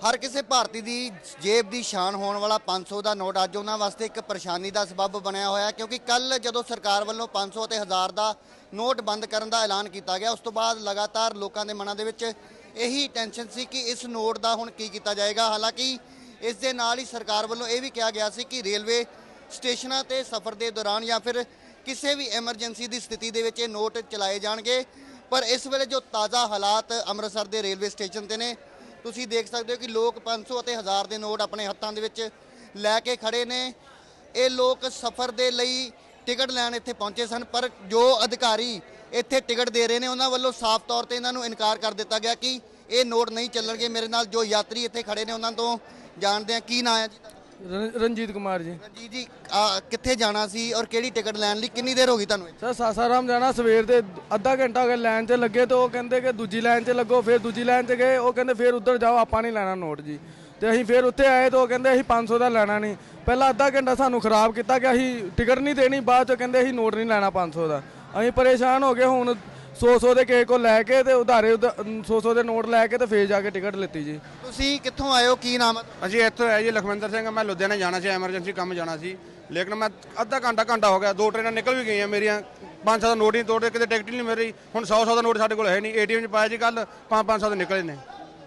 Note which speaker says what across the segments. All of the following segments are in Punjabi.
Speaker 1: ਹਰ ਕਿਸੇ ਭਾਰਤੀ ਦੀ ਜੇਬ ਦੀ ਸ਼ਾਨ ਹੋਣ ਵਾਲਾ 500 ਦਾ ਨੋਟ ਅੱਜ ਉਹਨਾਂ ਵਾਸਤੇ ਇੱਕ ਪਰੇਸ਼ਾਨੀ ਦਾ ਸਬਬ ਬਣਿਆ ਹੋਇਆ ਕਿਉਂਕਿ ਕੱਲ ਜਦੋਂ ਸਰਕਾਰ ਵੱਲੋਂ 500 ਅਤੇ 1000 ਦਾ ਨੋਟ ਬੰਦ ਕਰਨ ਦਾ ਐਲਾਨ ਕੀਤਾ ਗਿਆ, ਉਸ ਤੋਂ ਬਾਅਦ ਲਗਾਤਾਰ ਲੋਕਾਂ ਦੇ ਮਨਾਂ ਦੇ ਵਿੱਚ ਇਹੀ ਟੈਨਸ਼ਨ ਸੀ ਕਿ ਇਸ ਨੋਟ ਦਾ ਹੁਣ ਕੀ ਕੀਤਾ ਜਾਏਗਾ। ਹਾਲਾਂਕਿ ਇਸ ਦੇ ਨਾਲ ਹੀ ਸਰਕਾਰ ਵੱਲੋਂ ਇਹ ਵੀ ਕਿਹਾ ਗਿਆ ਸੀ ਕਿ ਰੇਲਵੇ ਸਟੇਸ਼ਨਾਂ ਤੇ ਸਫ਼ਰ ਦੇ ਦੌਰਾਨ ਜਾਂ ਫਿਰ ਕਿਸੇ ਵੀ ਐਮਰਜੈਂਸੀ ਦੀ ਸਥਿਤੀ ਦੇ ਵਿੱਚ ਇਹ ਨੋਟ ਚਲਾਏ ਜਾਣਗੇ। ਪਰ ਇਸ ਵੇਲੇ ਜੋ ਤਾਜ਼ਾ ਹਾਲਾਤ ਅੰਮ੍ਰਿਤਸਰ ਦੇ ਰੇਲਵੇ ਸਟੇਸ਼ਨ ਤੇ ਨੇ ਤੁਸੀਂ ਦੇਖ ਸਕਦੇ ਹੋ ਕਿ ਲੋਕ 500 ਅਤੇ 1000 ਦੇ ਨੋਟ ਆਪਣੇ ਹੱਥਾਂ ਦੇ ਵਿੱਚ ਲੈ ਕੇ ਖੜੇ ਨੇ। ਇਹ ਲੋਕ ਸਫ਼ਰ ਦੇ ਲਈ ਟਿਕਟ ਲੈਣ ਇੱਥੇ ਪਹੁੰਚੇ ਸਨ, ਪਰ ਜੋ ਅਧਿਕਾਰੀ ਇੱਥੇ ਟਿਕਟ ਦੇ ਰਹੇ ਨੇ, ਉਹਨਾਂ ਵੱਲੋਂ ਸਾਫ਼ ਤੌਰ ਤੇ ਇਹਨਾਂ ਨੂੰ ਇਨਕਾਰ ਕਰ ਦਿੱਤਾ ਗਿਆ ਕਿ ਇਹ ਨੋਟ ਨਹੀਂ ਚੱਲਣਗੇ। ਮੇਰੇ ਨਾਲ ਜੋ ਯਾਤਰੀ ਇੱਥੇ ਖੜੇ ਨੇ, ਉਹਨਾਂ ਤੋਂ ਜਾਣਦੇ ਆ ਕੀ ਨਾਂ ਹੈ ਜੀ?
Speaker 2: ਰਨ- ਰਣਜੀਤ ਕੁਮਾਰ ਜੀ।
Speaker 1: ਰਣਜੀਤ ਜੀ ਆ, ਕਿੱਥੇ ਜਾਣਾ ਸੀ ਔਰ ਕਿਹੜੀ ਟਿਕਟ ਲੈਣ ਲਈ ਕਿੰਨੀ ਦੇਰ ਹੋ ਗਈ ਤੁਹਾਨੂੰ
Speaker 2: ਸਰ ਸਾਸਾਰਾਮ ਜਾਣਾ ਸਵੇਰ ਦੇ ਅੱਧਾ ਘੰਟਾ ਹੋ ਗਿਆ ਲਾਈਨ 'ਚ ਲੱਗੇ ਤੇ ਉਹ ਕਹਿੰਦੇ ਕਿ ਦੂਜੀ ਲਾਈਨ 'ਚ ਲੱਗੋ ਫਿਰ ਦੂਜੀ ਲਾਈਨ 'ਚ ਗਏ ਉਹ ਕਹਿੰਦੇ ਫਿਰ ਉੱਧਰ ਜਾਓ ਆਪਾਂ ਨਹੀਂ ਲੈਣਾ ਨੋਟ ਜੀ। ਤੇ ਅਸੀਂ ਫਿਰ ਉੱਥੇ ਆਏ ਤੇ ਉਹ ਕਹਿੰਦੇ ਅਸੀਂ 500 ਦਾ ਲੈਣਾ ਨਹੀਂ। ਪਹਿਲਾਂ ਅੱਧਾ ਘੰਟਾ ਸਾਨੂੰ ਖਰਾਬ ਕੀਤਾ ਕਿ ਅਸੀਂ ਟਿਕਟ ਨਹੀਂ ਦੇਣੀ ਬਾਅਦ 'ਚ ਕਹਿੰਦੇ ਅਸੀਂ ਨੋਟ ਨਹੀਂ ਲੈਣਾ 500 ਦਾ। ਅਸੀਂ ਪਰੇਸ਼ਾਨ ਹੋ ਗਏ ਹੁਣ 100-100 ਦੇ ਕਿਸੇ ਕੋ ਲੈ ਕੇ ਤੇ ਉਧਾਰੇ 100-100 ਦੇ ਨੋਟ ਲੈ ਕੇ ਤੇ ਫੇਰ ਜਾ ਕੇ ਟਿਕਟ ਲਿੱਤੀ ਜੀ।
Speaker 1: ਤੁਸੀਂ ਕਿੱਥੋਂ ਆਏ ਹੋ? ਕੀ ਨਾਮ ਹੈ
Speaker 3: ਅਸੀਂ ਇੱਥੋਂ ਆਏ ਜੀ ਲਖਵਿੰਦਰ ਸਿੰਘ ਮੈਂ ਲੁਧਿਆਣੇ ਜਾਣਾ ਸੀ ਐਮਰਜੈਂਸੀ ਕੰਮ ਜਾਣਾ ਸੀ। ਲੇਕਿਨ ਮੈਂ ਅੱਧਾ ਘੰਟਾ ਘੰਟਾ ਹੋ ਗਿਆ ਦੋ ਟ੍ਰੇਨਾਂ ਨਿਕਲ ਵੀ ਗਈਆਂ ਮੇਰੀਆਂ 500 ਦਾ ਨੋਟ ਹੀ ਨਹੀਂ ਤੋੜੇ ਕਿਤੇ ਟਿਕਟ ਹੀ ਨਹੀਂ ਮਿਲ ਰਹੀ। ਹੁਣ 100 100 ਦਾ ਨੋਟ ਸਾਡੇ ਕੋਲ ਹੈ ਨਹੀਂ ਏਟੀਐਮ 'ਚ ਪਾਇਆ ਜੀ ਕੱਲ 5 500 ਦੇ ਨਿਕਲੇ ਨੇ।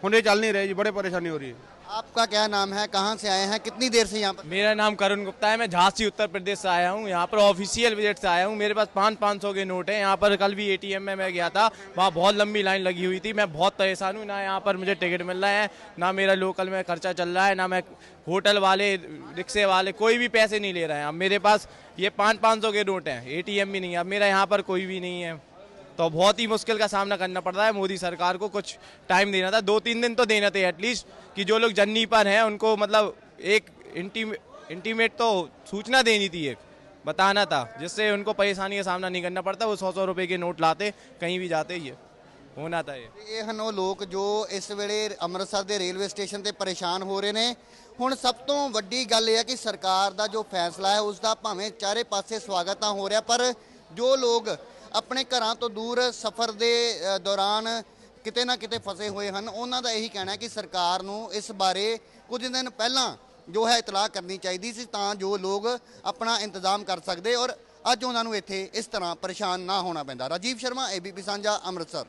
Speaker 3: ਹੁਣ ਇਹ ਚੱਲ ਨਹੀਂ ਰਹੇ ਜੀ ਬੜੇ ਪਰੇਸ਼ਾਨੀ ਹੋ ਰਹੀ ਹੈ।
Speaker 1: आपका क्या नाम है? कहाँ से आए हैं? कितनी देर से यहाँ पर?
Speaker 4: मेरा नाम करुण गुप्ता है। मैं झांसी, उत्तर प्रदेश से आया हूँ। यहाँ पर ऑफिशियल विज़िट से आया हूँ। मेरे पास पाँच पाँच सौ के नोट हैं। यहाँ पर कल भी एटीएम में मैं गया था। वहाँ बहुत लंबी लाइन लगी हुई थी। मैं बहुत परेशान हूँ। ना यहाँ पर मुझे टिकट मिल रहा है, ना मेरा लोकल में खर्चा चल रहा है, ना मैं होटल वाले, रिक्शे वाले, कोई भी पैसे नहीं ले रहे हैं। अब मेरे पास ये पाँच पाँच सौ के नोट हैं। एटीएम भी नहीं है। अब मेरा यहाँ पर कोई भी नहीं है। तो बहुत ही मुश्किल का सामना करना पड़ रहा है मोदी सरकार को कुछ टाइम देना था दो तीन दिन तो देना था एटलीस्ट कि जो लोग जन्नी पर हैं उनको मतलब एक इंटीमेट तो सूचना देनी थी एक बताना था जिससे उनको परेशानी का सामना नहीं करना पड़ता वो सौ सौ रुपए के नोट लाते कहीं भी जाते ये होना था ये
Speaker 1: ਇਹ ਹਨ ਉਹ ਲੋਕ ਜੋ ਇਸ ਵੇਲੇ ਅੰਮ੍ਰਿਤਸਰ ਦੇ ਰੇਲਵੇ ਸਟੇਸ਼ਨ ਤੇ ਪਰੇਸ਼ਾਨ ਹੋ ਰਹੇ ਨੇ ਹੁਣ ਸਭ ਤੋਂ ਵੱਡੀ ਗੱਲ ਇਹ ਹੈ ਕਿ ਸਰਕਾਰ ਦਾ ਜੋ ਫੈਸਲਾ ਹੈ ਉਸ ਦਾ ਭਾਵੇਂ ਚਾਰੇ ਪਾਸੇ ਸਵਾਗਤ ਤਾਂ ਹੋ ਰਿਹਾ ਪਰ ਜੋ ਲੋਕ ਆਪਣੇ ਘਰਾਂ ਤੋਂ ਦੂਰ ਸਫ਼ਰ ਦੇ ਦੌਰਾਨ ਕਿਤੇ ਨਾ ਕਿਤੇ ਫਸੇ ਹੋਏ ਹਨ। ਉਹਨਾਂ ਦਾ ਇਹੀ ਕਹਿਣਾ ਹੈ ਕਿ ਸਰਕਾਰ ਨੂੰ ਇਸ ਬਾਰੇ ਕੁਝ ਦਿਨ ਪਹਿਲਾਂ ਜੋ ਹੈ ਇਤਲਾਹ ਕਰਨੀ ਚਾਹੀਦੀ ਸੀ ਤਾਂ ਜੋ ਲੋਕ ਆਪਣਾ ਇੰਤਜ਼ਾਮ ਕਰ ਸਕਦੇ ਔਰ ਅੱਜ ਉਹਨਾਂ ਨੂੰ ਇੱਥੇ ਇਸ ਤਰ੍ਹਾਂ ਪਰੇਸ਼ਾਨ ਨਾ ਹੋਣਾ ਪੈਂਦਾ। ਰਾਜੀਵ ਸ਼ਰਮਾ ਏਬੀਪੀ ਸਾਂਝਾ, ਅੰਮ੍ਰਿਤਸਰ।